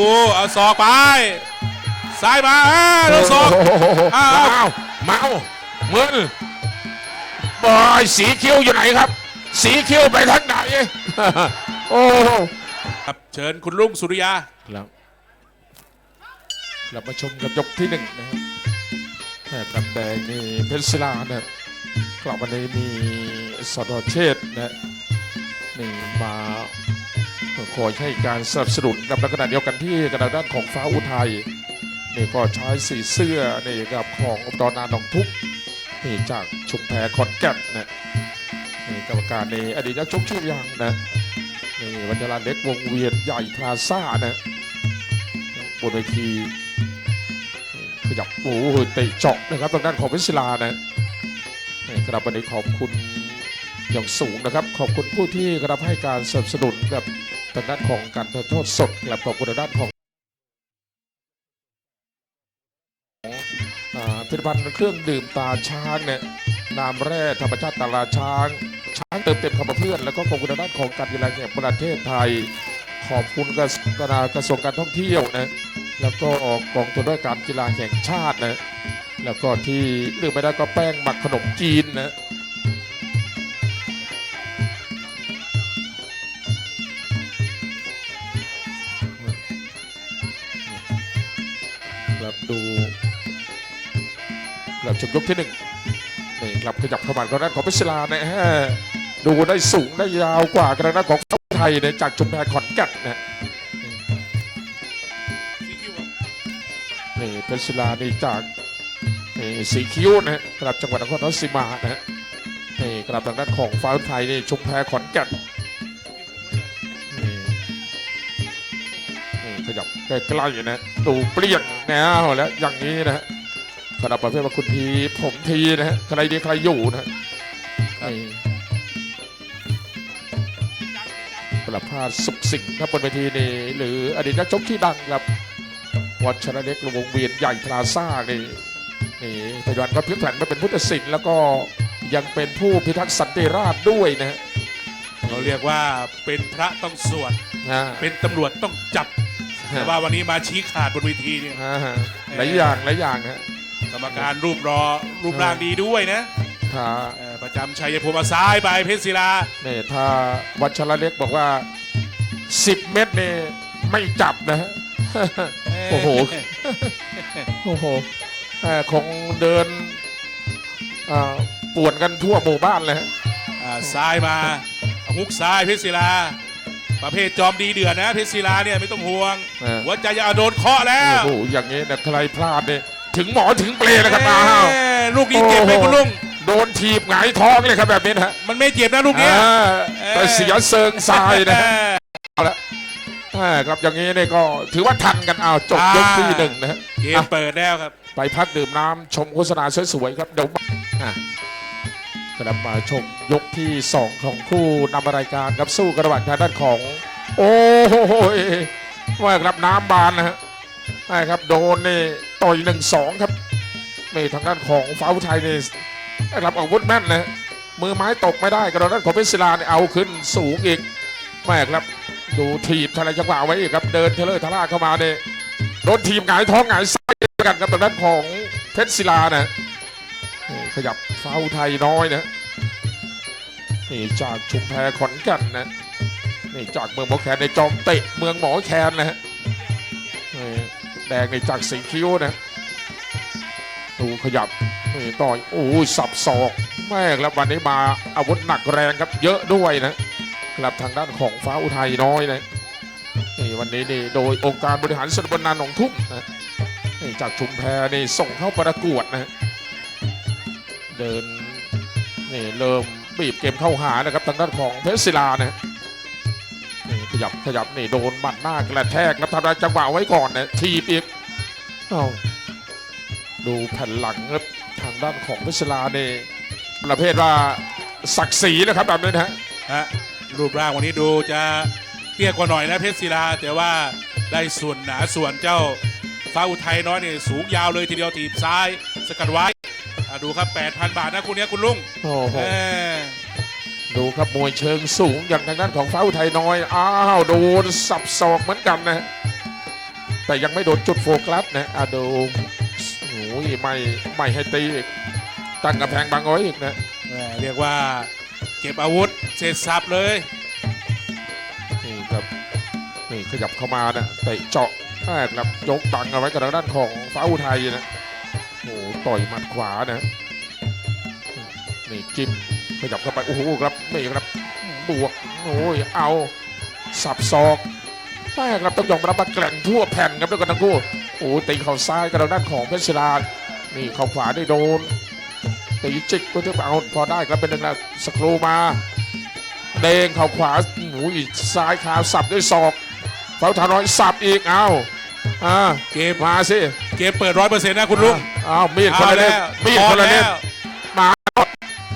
โอ้เอาศอกไป ซ้ายมาเอ้ยแล้วศอกโอ้โหอ้าวเมาเมามึนบอยสีคิ้วอยู่ไหนครับ สีคิ้วไปทางไหน โอ้โหครับเชิญคุณลุงสุริยาครับเรามาชมกับยกที่หนึ่งนะครับแม่กำแดงนี่เพชรศิลานะครับกลับวันนี้มีสดเชษฐ์นะนี่มา คอยให้การสนับสนุนกับขณะเดียวกันที่กระด้านของฟ้าอุทัยนี่ก็ใช้สีเสื้อนี่กับของอบตนาหนองทุกนี่จากชุมแพขอนแก่นนะนี่กรรมการในอดีตนักชกชื่อยางนะนี่วัชราเล็กวงเวียนใหญ่พลาซ่านะบนเวทีนี่ขยับโอ้โหเตะเจาะนะครับทางด้านของเพชรศิลานะนี่กระวันนี้ขอบคุณอย่างสูงนะครับ ขอบคุณผู้ที่กระให้การสนับสนุนกับ ทางด้านของการถ่ายทอดสดและขอบคุณทางด้านของอ่าผลิตภัณฑ์เครื่องดื่มตาช้างเนี่ยน้ำแร่ธรรมชาติตาลาช้าง ช้างเติมเต็มคำเพื่อน แล้วก็ขอบคุณทางด้านของการกีฬาแห่งประเทศไทย ขอบคุณกระกระกระทรวงการท่องเที่ยวนะแล้วก็กองทุนด้วยการกีฬาแห่งชาตินะแล้วก็ที่ลืมไม่ได้ก็แป้งหมักขนมจีนนะ ครับดูครับชมยกที่หนึ่งนี่ครับขยับเข้ามาทางด้นของพิศลานะฮะดูได้สูงได้ยาวกว่ากระด้นของไทยเนี่ยจากชุมแพขอนแก่นนะนี่พิศลานี่จากสีคิ้วนะกลับจังหวัดนครราชสีมานะฮะนี่กลับทางด้านของฟ้าไทยนี่ชุมแพขอนแก่น ใกล้ๆนะดูเปรี้ยงแนวแล้วอย่างนี้นะฮะสำหรับประเภทว่าคุณทีผมทีนะฮะใครดีใครอยู่นะฮะไอ้ประพาสสุขสิงห์ครับบนเวทีนี่หรืออดีตนักชกที่ดังครับวัชรเล็กวงเวียนใหญ่พลาซ่านี่นี่ปัจจุบันก็พลิกแผนมาเป็นพุทธศิลป์แล้วก็ยังเป็นผู้พิทักษ์สันติราษฎร์ด้วยนะฮะเราเรียกว่าเป็นพระต้องสวดนะเป็นตำรวจต้องจับ แต่ว่าวันนี้มาชี้ขาดบนเวทีเนี่ยฮะหลายอย่างหลายอย่างนะฮะกรรมการรูปรอรูปร่างดีด้วยนะถ้าเอ่อประจำชัยภูมิมาซ้ายไปเพชรศิลาเนี่ยถ้าวัชรเล็กบอกว่า 10 เม็ดนี่ไม่จับนะฮะ โอ้โห โอ้โหเอ่อคงเดินอ่าป่วนกันทั่วหมู่บ้านเลยฮะ อ่าซ้ายมาเอาฮุกซ้ายเพชรศิลา ประเภทจอมดีเดือดนะเพชรศิลาเนี่ยไม่ต้องห่วงเออ หัวใจจะเอาโดนเคาะแล้โอ้วโหอย่างนี้นะใครพลาดเนี่ยถึงหมอถึงเปลยนะครับอ้าวเอ้ยลูกนี้เจ็บไหมคุณลุงโดนถีบหงายท้องเลยครับแบบนี้นะฮะมันไม่เจ็บนะลูกเนี้ย อ่าเออแต่เสียเซิงทรายนะฮะเอาละอ่าครับอย่างนี้เนี่ยก็ถือว่าทันกันเอาจบยกที่หนึ่งนะฮะเกมเปิดแล้วครับ ไปพักดื่มน้ำชมโฆษณาสวยๆครับเดี๋ยวมาอะ กลับมาชมยกที่ 2 ของคู่นำรายการครับสู้กระหว่างทางด้านของ โอ้โหว่าครับน้ำบานนะฮะใช่ครับโดนนี่ต่อยหนึ่งสองครับนี่ทางด้านของฟ้าอุทัยนี่นะครับอาวุธแม่นนะฮะมือไม้ตกไม่ได้กระด้านของเพชรศิลาเนี่ยเอาขึ้นสูงอีกแม่ครับดูทีบทะเลจังหวะไว้อีกครับเดินเทเลอร์ทะล่าเข้ามาเนี่ยโดนทีมหงายท้องหงายไส้กันกับทางด้านของเพชรศิลานะนี่ ขยับฟาไทยน้อยนะนี่จากชุมแพขอนแก่นนะนี่จากเมืองหมอแคนในจอมเตะเมืองหมอแคนนะฮะนี่แดงในจากสีคิ้วนะดูขยับนี่ต่อยโอ้ยสับศอกแม่ครับวันนี้มาอาวุธหนักแรงครับเยอะด้วยนะครับทางด้านของฟ้าอุทัยน้อยนะนี่วันนี้นี่โดยองค์การบริหารส่วนบลนาหนองทุ่มนะนี่จากชุมแพนี่ส่งเข้าประกวดนะฮะ เดินนี่เริ่มบีบเกมเข้าหานะครับทางด้านของเพชรศิลานะนี่ขยับขยับนี่โดนบัดหน้ากระแทกแล้วทำลายจังหวะไว้ก่อนนะทีบอีกเอาดูแผ่นหลังครับทางด้านของเพชรศิลานี่ประเภทว่าศักดิ์ศรีนะครับแบบนี้นะฮะรูปร่างวันนี้ดูจะเตี้ยกว่าหน่อยนะเพชรศิลา แต่ว่าได้ส่วนหนาส่วนเจ้าฟ้าอุทัยน้อยเนี่ยสูงยาวเลยทีเดียวถีบซ้ายสกัดไว้ ดูครับ 8,000 บาทนะคุณเนี้ยคุณลุงโอ้โห เออดูครับมวยเชิงสูงอย่างทางด้านของฟ้าอุทัยน้อย อ้าวโดนสับศอกเหมือนกันนะฮะแต่ยังไม่โดนจุดโฟกัสนะอะดูโอ้ยไม่ไม่ให้ตีอีกตั้งกำแพงบังเอาไว้อีกนะ แหม่เรียกว่าเก็บอาวุธเสร็จสับเลย นี่ครับนี่ขยับเข้ามานะเตะเจาะแม่ครับยกบังเอาไว้กับทางด้านของฟ้าอุทัยนะโอ้โห ต่อยหมัดขวานะนี่จิ้มขยับเข้าไป โอ้โหครับนี่ครับบวกโอ้ยเอาสับศอกแม่ครับต้องยอมรับว่าแกร่งทั่วแผ่นครับด้วยกันทั้งคู่โอ้ตีเข่าซ้ายกับทางด้านของเพชรศิลานี่เข่าขวาได้โดนตีจิกก็จะเอาพอได้ครับเป็นหนึ่งนะสกรูมาเด้งเข่าขวาหนูอีกซ้ายขาสับด้วยศอกเฝ้าทาน้อยสับอีกเอาอ่าเกมมาสิ เกมเปิดร้อยเปอร์เซ็นต์นะคุณลุง อ้าวมีดคนเอาละเล่แล้มวมีดถคอนละเล่มแล้ว มา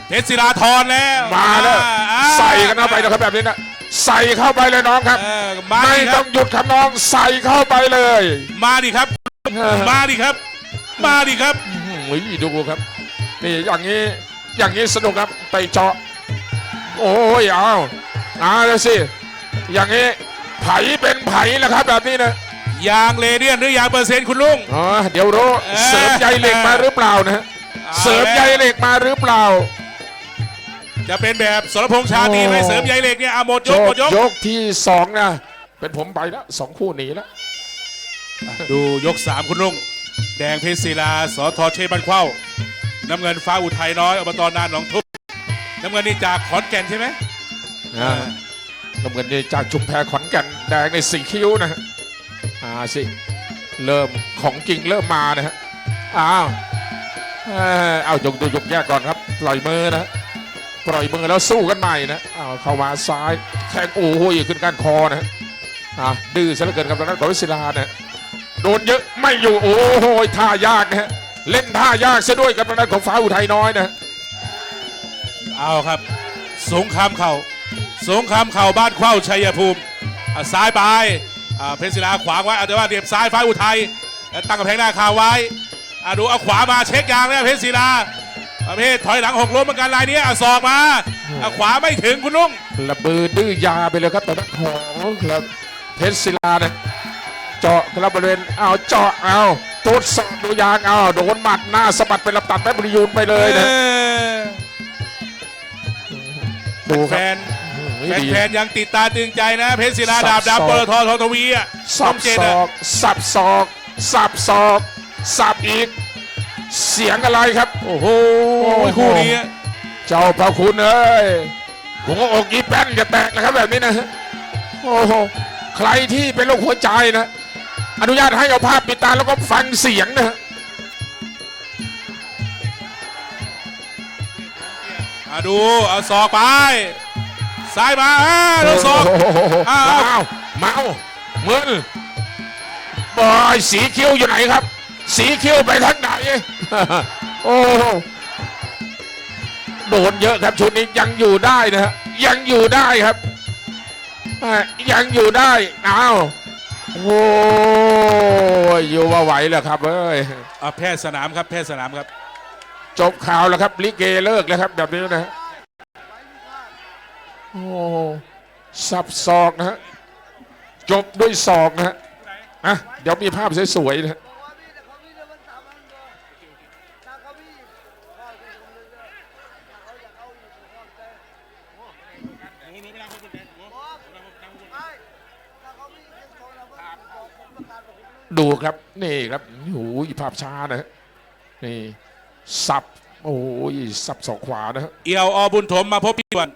เพชรศิลาทอนแล้วมาแล้วอ่าใส่กันเข้าไปนะครับแบบนี้นะใส่เข้าไปเลยน้องครับ เออมาไม่ดิคต้รัอบ งหยุดครับน้องใส่เข้าไปเลยมาดิครับเออมาดิครับ มาดิครับอุ้ยดูครับนี่อย่างนี้อย่างนี้สนุกครับเตะเจาะ โอ้ยเอาเอาเลยสิอย่างนี้ไผเป็นไผแล้วครับแบบนี้นะ ยางเลเดียนหรือยางเปอร์เซ็นต์คุณลุง อ๋อเดี๋ยวรู้เออ เสริมใยเหล็กมาหรือเปล่านะฮะอาเสริมใยเหล็กมาหรือเปล่า จะเป็นแบบสรพงษ์ชาตรีไหมโอ้เสริมใยเหล็กเนี่ยอะหมดยยกหมกดยก ยกที่สองนะ เป็นผมไปแล้วสองคู่หนีแล้ว ดูยกสามคุณลุง แดงเพชรศิลาสอทอเชยบันเข้า น้ำเงินฟ้าอุทัยน้อยอบตนานหนองทุ่มน้ำเงินนี่จากขอนแก่นใช่ไหม อ่า น้ำเงินนี่จากชุมแพขอนแก่นแดงในสีคิ้วนะฮะ อ่าสิ เริ่มของจริงเริ่มมานะฮะ อ้าว เอ่อเอายกดูยกแยกก่อนครับ ปล่อยมือนะปล่อยมือแล้วสู้กันใหม่นะอ้าวเข้ามาซ้ายแทงโอ้โหขึ้นก้านคอนะฮะอ่าดื้อซะเหลือเกินครับทางด้านของวิศิลานะโดนเยอะไม่อยู่โอ้โหท่ายากนะฮะเล่นท่ายากซะด้วยกับทางด้านของฟ้าอุทัยน้อยนะเอาครับ สงครามเข่าสงครามเข่าบ้านเข้าชัยภูมิอะซ้ายไป อะเพชรศิลาขวางไว้เอาแต่ว่าเดียบซ้ายฟ้าอุทัยแล้วตั้งกำแพงหน้าคาไว้อะดูเอาขวามาเช็คยางแล้วเพชรศิลาประเภทถอยหลังหกล้มเหมือนกันลายนี้อะศอกมาอะขวาไม่ถึงคุณลุงระเบือดื้อยาไปเลยครับตอนนั้นของครับเพชรศิลาเนี่ยเจาะครับบริเวณเอาเจาะเอาตรวจสอบดูยางเอาโดนหมัดหน้าสะบัดเป็นลำตัดแม่บริยูนไปเลยนะเออดูคแฟรับนอืมดี แฟนๆยังติดตาตึงใจนะ เพชรศิลาสัดาบบดาบศอกปตททองทวีอะสับเจนศอะอกสับศอกสับศอกสับอีก เสียงอะไรครับ โอ้โหโอ้ยคู่นี้อะเจ้าพระคุณเอ้ยหัวอกยีแป้นจะแตกนะครับแบบนี้นะฮะโอ้โหใครที่เป็นโรคหัวใจนะ อนุญาตให้เอาภาพปิดตาแล้วก็ฟังเสียงนะฮะอะดูเอาศอกไป ซ้ายมาอ่าโดนศอกโอ้โหอ้าวเมาเมามึนบอยสีคิ้วอยู่ไหนครับ สีคิ้วไปทางไหน โอ้โหโดนเยอะครับชุดนี้ยังอยู่ได้นะฮะยังอยู่ได้ครับอะยังอยู่ได้อ้าวโอ้ยอยู่ว่าไหวแล้วครับเอ้ย อะแพทย์สนามครับแพทย์สนามครับ จบข่าวแล้วครับ ลิเกเลิกแล้วครับ แบบนี้นะฮะ โอ้สับศอกนะฮะจบด้วยศอกนะฮะอะเดี๋ยวมีภาพสวยๆนะฮะดูครับนี่ครับโอ้ยภาพช้านะฮะนี่สับ โอ้ยสับศอกขวานะฮะเอียวอบุญถมมาพบพี่ด่วน